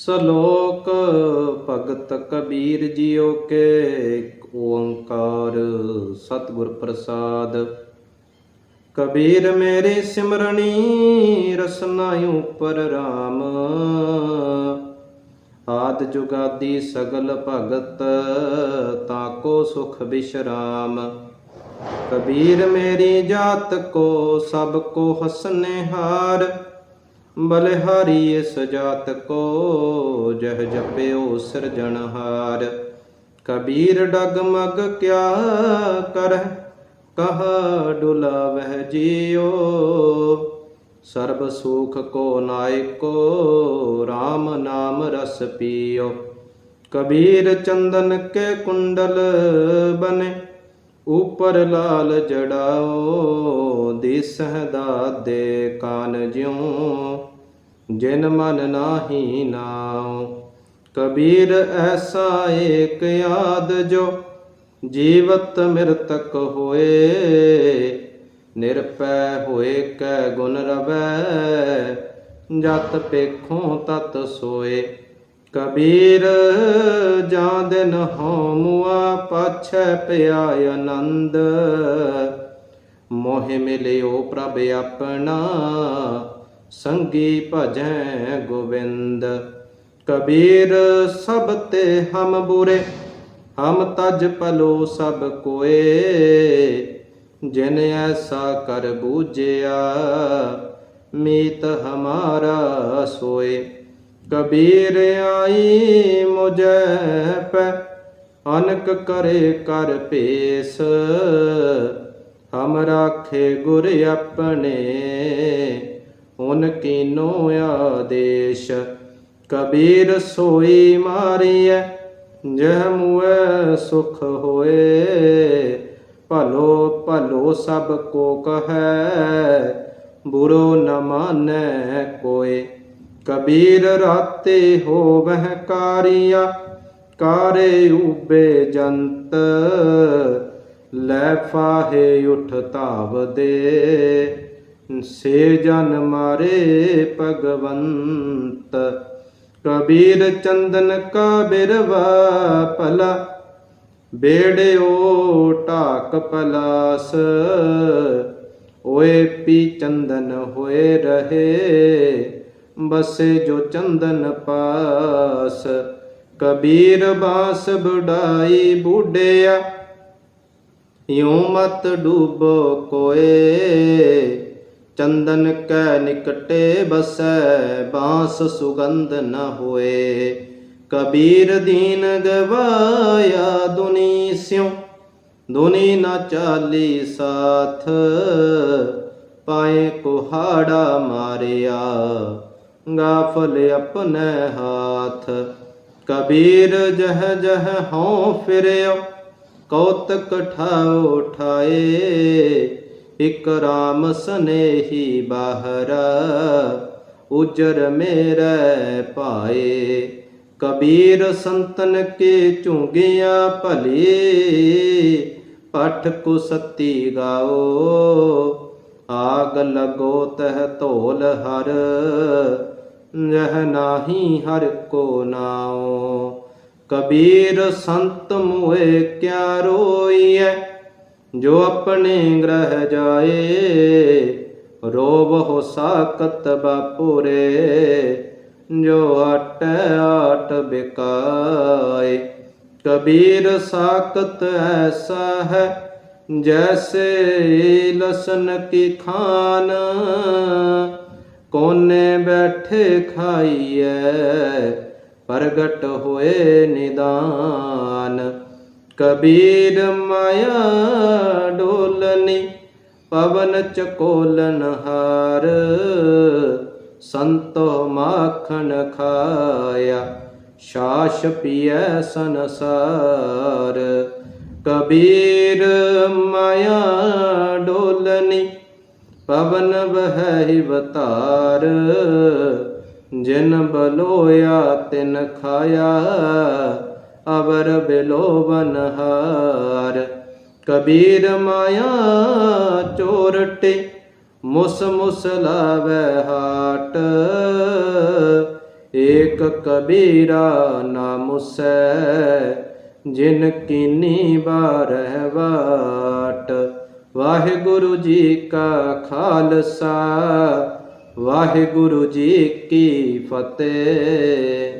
ਸ਼ਲੋਕ ਭਗਤ ਕਬੀਰ ਜੀਓ ਕੇ ਓੰਕਾਰ ਸਤਿਗੁਰ ਪ੍ਰਸਾਦ। ਕਬੀਰ ਮੇਰੇ ਸਿਮਰਣੀ ਰਸਨਾ ਉਪਰ RAM ਆਦ ਜੁਗਾਦੀ ਸਗਲ ਭਗਤ ਤਾਕੋ ਸੁਖ ਬਿਸ਼ਰਾਮ। ਕਬੀਰ ਮੇਰੀ ਜਾਤ ਕੋ, ਸਭ ਕੋ ਹਸਨੇ ਹਾਰ ਬਲਿਹਾਰੀ ਸਜਾਤ ਕੋ, ਜਹ ਜਪਿਓ ਸਿਰਜਣਹਾਰ ਕਬੀਰ ਡਗਮਗ ਕਿਆ ਕਰ ਕਹਾ ਡੁਲਾਵਹਿ ਜੀਓ। ਸਰਬ ਸੁਖ ਕੋ ਨਾਇਕੋ RAM ਨਾਮ ਰਸ ਪੀਓ। ਕਬੀਰ ਚੰਦਨ ਕੇ ਕੁੰਡਲ ਬਨੇ, ਉਪਰ ਲਾਲ ਜੜਾਓ। ਦਿਸਹਿ ਦਾਦੇ ਕਾਨ ਜਿਉ ਜਿਨ ਮਨ ਨਾਹੀ ਨਾਉ, ਕਬੀਰ ਐਸਾ ਏਕ ਯਾਦ ਜੋ ਜੀਵਤ ਮਿਰਤਕ ਹੋਏ, ਨਿਰਪੈ ਹੋਏ ਕੈ ਗੁਣ ਰਵੈ, ਜਤ ਪੇਖੋਂ ਤਤ ਸੋਏ। ਕਬੀਰ ਜਾਂ ਦਿਨ ਹਉ ਮੁਆ ਪਾਛੈ ਪਿਆ ਆਨੰਦ, ਮੋਹਿ ਮਿਲਿਓ ਪ੍ਰਭ ਆਪਣਾ ਸੰਗੀ ਭਜੈ ਗੋਬਿੰਦ, ਕਬੀਰ ਸਭ ਤੇ ਹਮ ਬੁਰੇ, ਹਮ ਤਜ ਪਲੋ ਸਭ ਕੋਏ। ਜਿਨ ਐਸਾ ਕਰ ਬੂਝਿਆ, ਮੀਤ ਹਮਾਰਾ ਸੋਏ। ਕਬੀਰ ਆਈ ਮੁਝੈ ਪੈ, ਅਨਕ ਕਰੇ ਕਰ ਪੇਸ। ਹਮ ਰਾਖੇ ਗੁਰ ਆਪਣੇ ਉਨ ਕੀਨੋ ਆਦੇਸ਼? ਕਬੀਰ ਸੋਈ ਮਾਰੀਐ, ਜਹ ਮੁਐ ਸੁਖ ਹੋਏ। ਭਲੋ ਭਲੋ ਸਭ ਕੋ ਕਹੈ, ਬੁਰੋ ਨ ਮਾਨੈ ਕੋਏ। ਕਬੀਰ ਰਾਤੇ ਹੋਵਹਿ ਕਾਰਿਆ, ਕਾਰੇ ਉਬੇ ਜੰਤ। ਲੈ ਫਾਹੇ ਉਠ ਧਾਵ ਦੇ। ਸੇ ਜਨ ਮਾਰੇ ਭਗਵੰਤ, ਕਬੀਰ ਚੰਦਨ ਕਾ ਬਿਰਵਾ ਭਲਾ ਬੇੜਿਓ ਢਾਕ ਪਲਾਸ, ਓਏ ਪੀ ਚੰਦਨ ਹੋਏ ਰਹੇ, ਬਸੇ ਜੋ ਚੰਦਨ ਪਾਸ, ਕਬੀਰ ਬਾਸ ਬੁਢਾਈ ਬੁਢਿਆ ਯੂੰ ਮਤ ਡੂਬੋ ਕੋਏ ਚੰਦਨ ਕੈ ਨਿਕਟੇ ਬਸੈ, ਬਾਸ ਸੁਗੰਧ ਨ ਹੋਏ। ਕਬੀਰ ਦੀਨ ਗਵਾਇਆ ਦੁਨੀ ਸਿਉ, ਦੁਨੀ ਨਾ ਚਾਲੀ ਸਾਥ। ਪਾਏ ਕੁਹਾੜਾ ਮਾਰਿਆ, ਗਾਫਲ ਆਪਣੇ ਹਾਥ। ਕਬੀਰ ਜਹ ਜਹ ਹਉ ਫਿਰਿਓ, ਕੌਤਕ ਠਾਉ ਠਾਏ ਇਕ ਰਾਮ ਸਨੇਹੀ ਬਾਹਰਾ, ਉਜਰ ਮੇਰੇ ਭਾਏ। ਕਬੀਰ ਸੰਤਨ ਕੇ ਝੁੰਗਿਆ ਭਲੇ, ਪਠ ਕੋ ਸਤੀ ਗਾਓ। ਆਗ ਲਗੋ ਤਹ ਧੋਲ ਹਰ ਜਹ ਨਾਹੀ ਹਰ ਕੋ ਨਾਉ। ਕਬੀਰ ਸੰਤ ਮੋਏ ਕਿਆ ਰੋਈਐ? ਜੋ ਆਪਣੇ ਗ੍ਰਹਿ ਜਾਏ, ਰੋਵ ਹੋ ਸਾਕਤ ਬਾਪੁਰੇ। ਜੋ ਅਟ ਆਟ ਬਿਕਾਏ, ਕਬੀਰ ਸਾਕਤ ਐਸਾ ਹੈ, ਜੈਸੇ ਲਸਨ ਕੀ ਖਾਨ। ਕੋਨੇ ਬੈਠੇ ਖਾਈਐ, ਪ੍ਰਗਟ ਹੋਏ ਨਿਦਾਨ। ਕਬੀਰ ਮਾਇਆ ਡੋਲਨੀ, ਪਵਨ ਚਕੋਲਨ ਹਾਰ ਸੰਤੋ ਮਾਖਣ ਖਾਇਆ, ਸ਼ਾਸ ਪੀਐ ਸੰਸਾਰ। ਕਬੀਰ ਮਾਇਆ ਡੋਲਨੀ, ਪਵਨ ਬਹਿ ਵਤਾਰ। ਜਿਨ ਬਲੋਇਆ ਤਿਨ ਖਾਇਆ ਅਵਰ ਬਿਲੋਵਨ ਹਾਰ। ਕਬੀਰ ਮਾਇਆ ਚੋਰਟੇ, ਮੁਸ ਮੁਸ ਲਾਵੇ ਹਾਟ। ਏਕ ਕਬੀਰਾ ਨਾਮੁਸੈ ਜਿਨ ਕੀਨੀ ਬਾਰਹਿ ਵਾਟ। ਵਾਹਿਗੁਰੂ ਜੀ ਕਾ ਖਾਲਸਾ, ਵਾਹਿਗੁਰੂ ਜੀ ਕੀ ਫਤਿਹ।